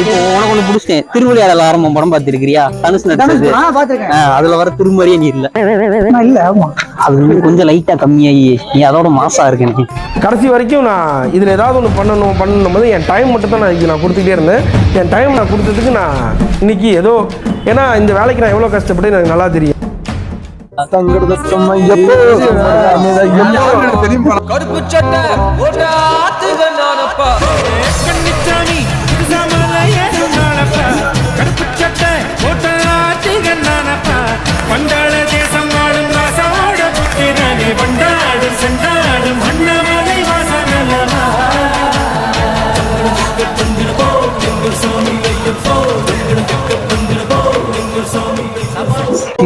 இப்போ உனக்கு ஒண்ணு பிடிச்சிட்டேன். திருவிளையாடல் ஆரம்பம் படம் பார்த்திருக்கிறியா? தனுஷ் நடிச்சது. அதுல வர திருமறியே நீ இல்ல. இல்ல ஆமா. அது வந்து கொஞ்சம் லைட்டா கம்மியாகி நீ அதோட மாசா இருக்கு நீ. கடைசி வரைக்கும் நான் இதில் ஏதாவது ஒன்று பண்ணணும் பண்ணணும் போது என் டைம் மட்டும் தான் நான் இதுக்கு நான் கொடுத்துக்கிட்டே இருந்தேன். என் டைம் நான் கொடுத்ததுக்கு நான் இன்னைக்கு ஏதோ ஏன்னா இந்த வேலைக்கு நான் எவ்வளோ கஷ்டப்பட்டு எனக்கு நல்லா தெரியும். கருப்பு சட்டை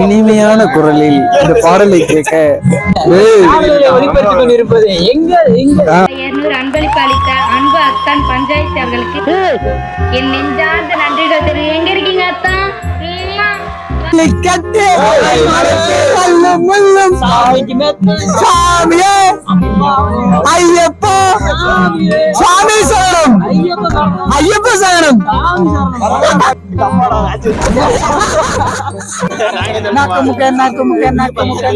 இனிமையான குரலில் இந்த பாடலை கேட்க ஒளிபரப்பு கொண்டிருப்பது எங்க எங்க? இருநூறு அன்பளிப்பு அளித்த அன்பு அத்தான் பஞ்சாயத்து அவர்களுக்கு. என் நெஞ்சார்ந்த நன்றிகள் தெரியும். எங்க இருக்கீங்க அத்தான் உம்மா. சாமியே ஐயப்பா சாமி சரணம் ஐயப்ப சரணம் நாக்கு முக்க நாக்கு முக்க நாக்கு முக்க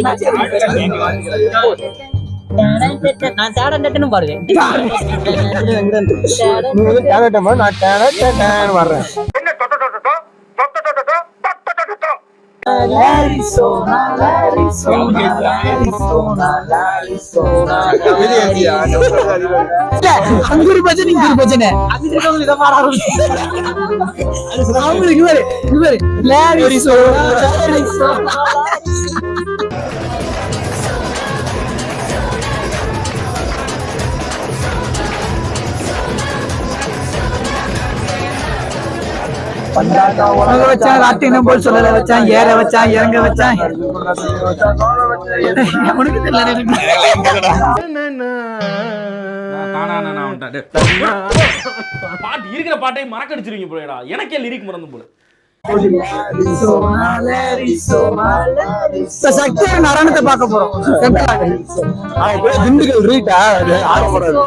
நான் பாருவேன் வர்றேன் அங்குரு பஜனை இங்குரு பஜனை. அவங்களுக்கு இவரு இவரு லாரி சோனா லாரி சோனா உனக வச்சான் ராட்டினம் போல் சொல்லல வச்சான் ஏற வச்சான் இறங்க வச்சான் உனக்கு தெரியல எனக்கு. பாட்டு இருக்கிற பாட்டை மறக்கடிச்சிருவீங்க போலடா எனக்கே லிரிக் மறந்து போல நடனத்தை பார்க்க போறோம். திண்டுக்கல் ரீட்டா? ஆடப்படாது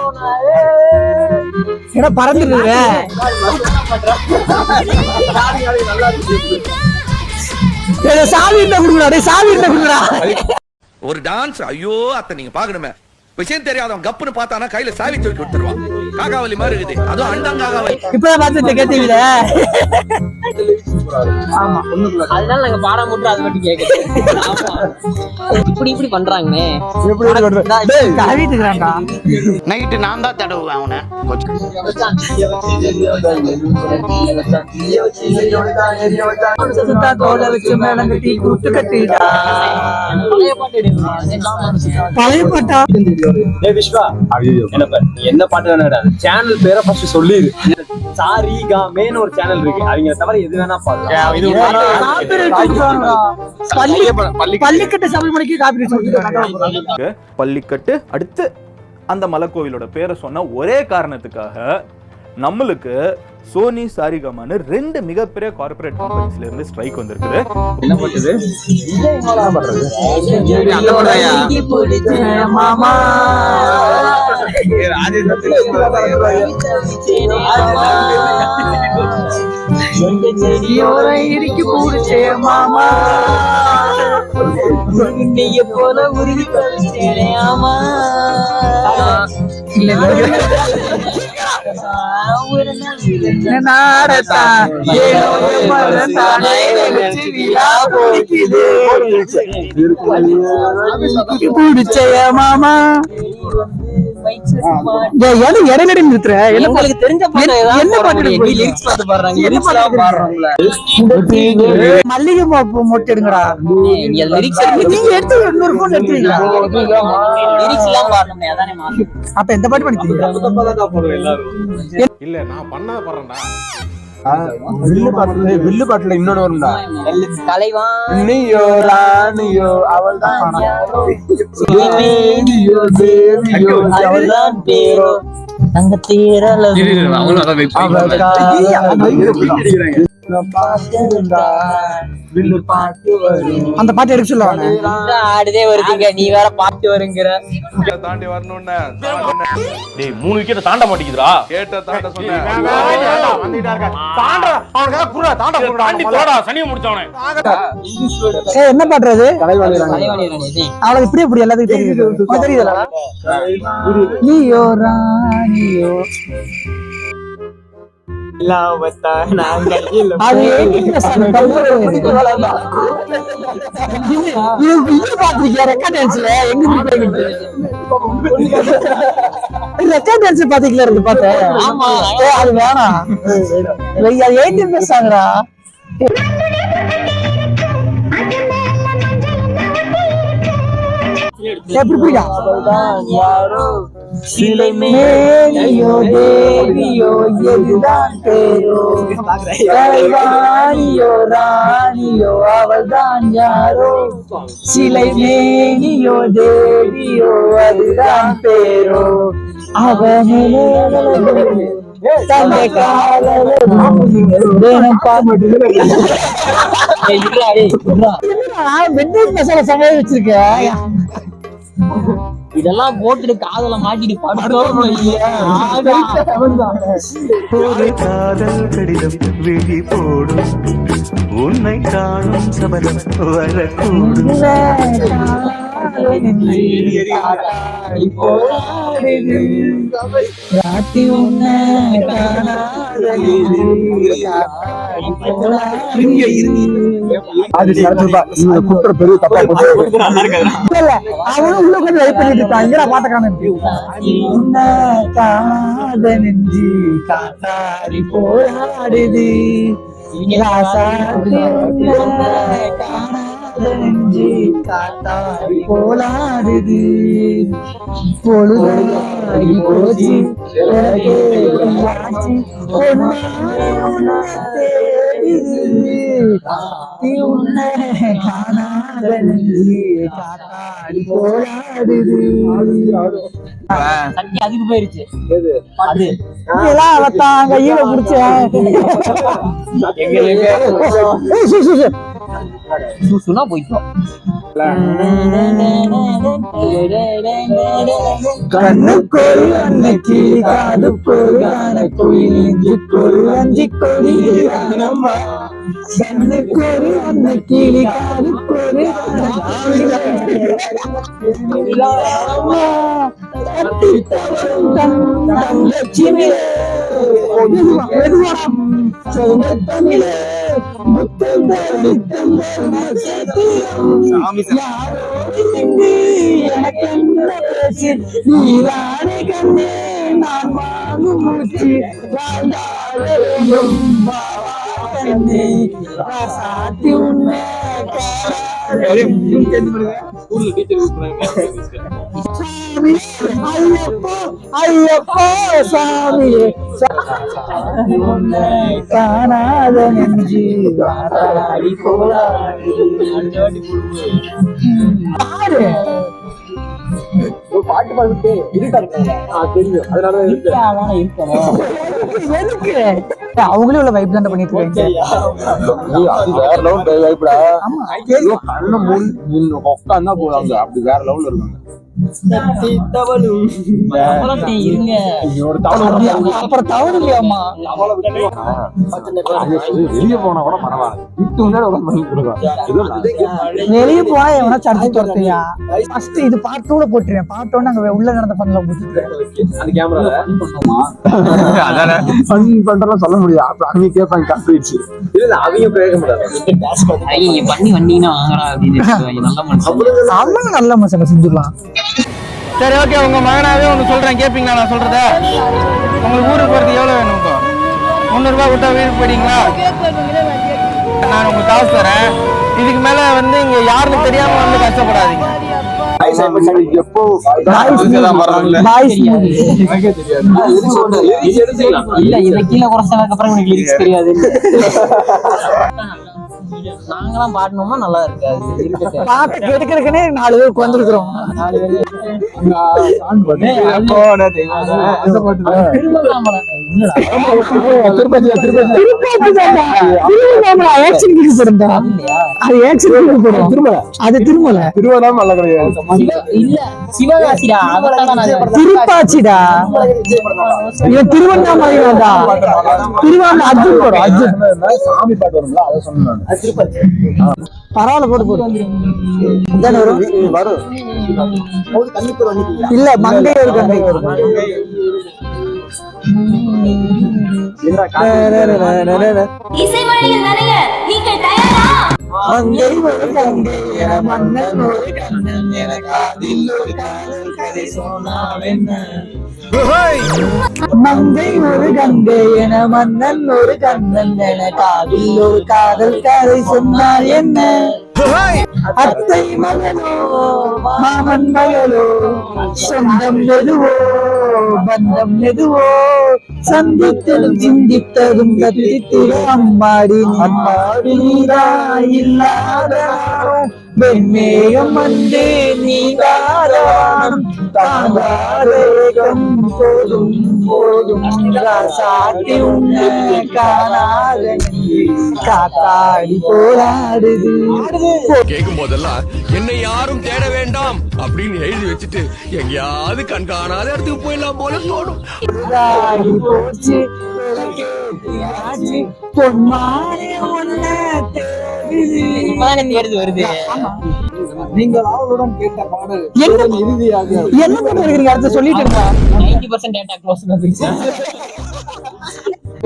ஏன்னா பறந்துட்டு சாவி இருந்தா கொடுங்கடா சாவி இருந்தா கொடுங்கடா. ஒரு டான்ஸ் ஐயோ அத்தை நீங்க பாக்கணுமே விஷயம் தெரியாதவன் கப்புன்னு பார்த்தானா கையில சாவி தூக்கி கொடுத்துருவான். காகாவலி மாதிரி இருக்குது. அதுவும் அண்டங்காகாவலி இப்பதான் பார்த்துட்டு கேட்டீங்களே அதனால நாங்க பாட மட்டும் அது மட்டும் இப்படி இப்படி பண்றாங்கண்ணே. நைட்டு நான் தான் தடவுவேன் அவனை. பழைய பாட்டு என்ன பாரு, நீ என்ன பாட்டு வேணா விடாது சேனல் பேரை ஃபர்ஸ்ட் சொல்லிடு சாரி காமேன்னு ஒரு சேனல் இருக்கு. அவங்க தவிர எது வேணா பாக்கலாம் பள்ளிக்கட்டு சபை மணிக்கு காப்பி சொல்லிட்டு பள்ளிக்கட்டு அடுத்து அந்த மலைக்கோவிலோட பேரை சொன்ன ஒரே காரணத்துக்காக நம்மளுக்கு சோனி சாரிகமான்னு ரெண்டு மிகப்பெரிய கார்ப்பரேட் கம்பெனிஸ்ல இருந்து ஸ்ட்ரைக் வந்திருக்குது. என்ன பண்ணுது? மாமா செடியோரம் இறுக்கி பூடிச்சே மாமா. நீங்க போல ஆமா. மாமா. இடையில நிறுத்துற? என்ன உங்களுக்கு தெரிஞ்ச பாட்டு என்ன-. மல்லிகை மொட்டை எடுங்கடா நீங்க எடுத்து இன்னொரு போன் மாத்து. அப்ப எந்த பாட்டு இல்ல நான் பண்ணாத பாடுறேன்டா. வில்லு பாட்டுல வில்லு பாட்டுல இன்னொன்னு வரும்டா. ராணியோ அவள் தான் அவள்தான் பேரோ. தங்க தேரல அவ அந்த பாட்டு எடுக்க சொல்லுவாங்க. ஆடுதே வருதுங்க. நீ வேற பாட்டு வருங்கிற. தாண்டி வரணும்னு. டேய் மூணு விக்கெட் தாண்ட மாட்டேங்குதுடா. கேட்ட தாண்ட சொன்னேன். தாண்டி போடா சனியை முடிச்சவனே. ஏய் என்ன டேய். அவளுக்கு இப்படி இப்படி எல்லாத்துக்கும் தெரியுது. உனக்கு தெரியுதுல நீயோ ராணியோ. இது இது பாத்திருக்கியா ரெக்கார்ட் டான்ஸ்ல எங்க ரெக்கார்ட் டான்ஸ் பாத்தீங்களா இருக்கு பார்த்தேன் ஆமா. ஏய், அது வேணாம் எயிட்டீன் பேசாங்கடா எப்படி புரியா சிலை மேலியோ தேவியோ எதுதான் பேரோ ராணியோ ராணியோ அவள்தான் யாரோ? சிலை மேனியோ தேவியோ அதுதான் பேரோ அவனிலே தந்தை தினம் பார்த்து. வெண்ணெய் மசாலா சமையல் வச்சிருக்கேன் இதெல்லாம் போட்டுட்டு காதல மாட்டிட்டு படுத்தோம் ஒரு காதல் கடிதம் விழி போடும். உன்னை காணும் சபலம் வரக்கூடும். ராத்தி உன்னை குற்ற பெரிய தப்பா இல்ல, அவனும் உள்ள கொஞ்சம் வெயிட் பண்ணிட்டு இருக்கான் இங்கடா பாட்ட நெஞ்சு போராடுது நெஞ்சு காத்தாடி போராடுது பொழுதாகி போச்சு உன்னை காணாத நெஞ்சு காத்தாடி சக்தி அதுக்கு போயிருச்சு. அது. இதெல்லாம் அவத்தான் கையில சு. சுசுனா போயிட்டோம் கண்ணுக்கொரு அன்னைக்கு காதுக்கொரு ஆனக்குயில் நெஞ்சுக்கொரு தமிழே முத்தம் முத்தம் எனக்கு என்ன பேச்சு நீரானே ஐயப்போ சாமி காணாத நெஞ்சு போராடி பாரு. பாடிட்டு இருட்டா இருக்காங்க தெரியும் அதனால எதுக்கு அவங்களே உள்ள வைப் தான் பண்ணிட்டு இருக்காங்க. வேற லெவல் வைப்படா கண்ணு மூணு உட்காந்தா அப்படி வேற லெவல்ல இருக்காங்க. அப்புறம் அப்புறம் வெளியே போனா கூட பரவாயில்ல. கொடுக்கலாம். வெளிய போனா எவனா சர்ச்சு துரத்தையா ஃபர்ஸ்ட் இது பார்ட் டூல போட்டுறேன் பார்ட் ஒன் அங்க உள்ள நடந்த பண்ணல போட்டுருக்கேன் அந்த கேமரா அதான. ஃபன் பண்றலாம் சொல்ல முடியாது. அப்ப அவங்க கேட்பாங்க கம்ப்ளீட்ஸ் இல்ல அவங்க கேட்க முடியாது பண்ணி வந்தீங்கன்னா வாங்கடா அப்படின்னு மனுஷன். நல்ல மனுஷன் செஞ்சிடலாம் சரி ஓகே உங்க மகனாவே ஒன்று சொல்றேன். கேப்பீங்களா? நான் சொல்றத? உங்களுக்கு ஊருக்கு போறதுக்கு எவ்வளவு வேணும் இப்போ? முந்நூறுபா கொடுத்தா வீட்டுக்கு போயிட்டீங்களா? நான் உங்களுக்கு காசு தரேன். இதுக்கு மேல வந்து இங்க யாருன்னு தெரியாம வந்து கஷ்டப்படாதீங்க. இல்ல இதை கீழே குறைச்சதுக்கு அப்புறம் எனக்கு தெரியாது. நாங்களாம் பாடணும்னா நல்லா இருக்காது. பாட்டு கெடுக்கிறதுக்குனே நாலு பேர் உட்காந்துருக்குறோம் திரும்பலாம் திருப்பதி தான்டா. திருவண்ணாமலை போடும்டா. அது action க்கு போடும். அது திருமலை. அதான் நான் திருப்பாச்சிடா. இவன் திருவண்ணாமலை தான்டா திருவண்ணா அர்ஜுன் போடும் அர்ஜுன். பரவாயில்ல போட்டு போடு இதானே வரும். இல்ல. மங்கை ஒரு கங்கை தயாரா மங்கை ஒரு கங்கை என மன்னன் ஒரு கண்ணன் என காதில் ஒரு காதல் கதை சொன்னாவென்ன மங்கை ஒரு கங்கை என மன்னன் ஒரு கண்ணன் என காதில் ஒரு காதல் கதை சொன்னார் என்ன? அத்தை மகனோ மாமன் மகளோ சொந்தம் எதுவோ பந்தம் எதுவோ சந்தித்ததும் சிந்தித்ததும் கத்தித்திடும் அம்மாடி அம்மாடி நீரா இல்லாத வெண்மேகம் வந்து நீங்காதவானம் தாங்காதேகம் போதும். போதும் சாத்தி உன்னை காணாத காத்தாடி போராடுது. கேட்கும் போதெல்லாம் என்னை யாரும் தேட வேண்டாம் அப்படின்னு எழுதி வச்சுட்டு எங்கேயாவது கண்காணாத இடத்துக்கு போயிடலாம் போல தோணும். போச்சு. பொன்மானே வருது. நீங்கள் ஆவலுடன் கேட்ட பாடல் இறுதியாக என்ன அடுத்து சொல்லிட்டு இருந்தா? நைன்டி பர்சன்ட் டேட்டா க்ளோஸ்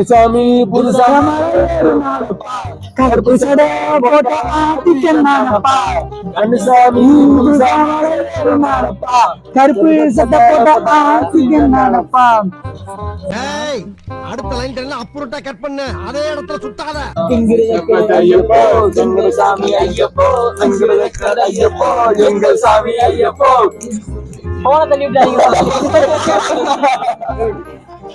சாமி புதுசா கருப்பு சடை போட்ட ஆட்டிக்கண்ணானப்பா கண்ணுசாமி புதுசா. கருப்பு சட்டை போட்ட ஆட்டிக்கண்ணானப்பா அடுத்த லைன் அப்புறட்டா கட் பண்ண. அதே இடத்துல சுத்தாத. ஐயப்போ எங்கள் சாமி ஐயப்போ எங்கள் ஐயப்போ எங்கள் சாமி ஐயப்போ. போன தள்ளி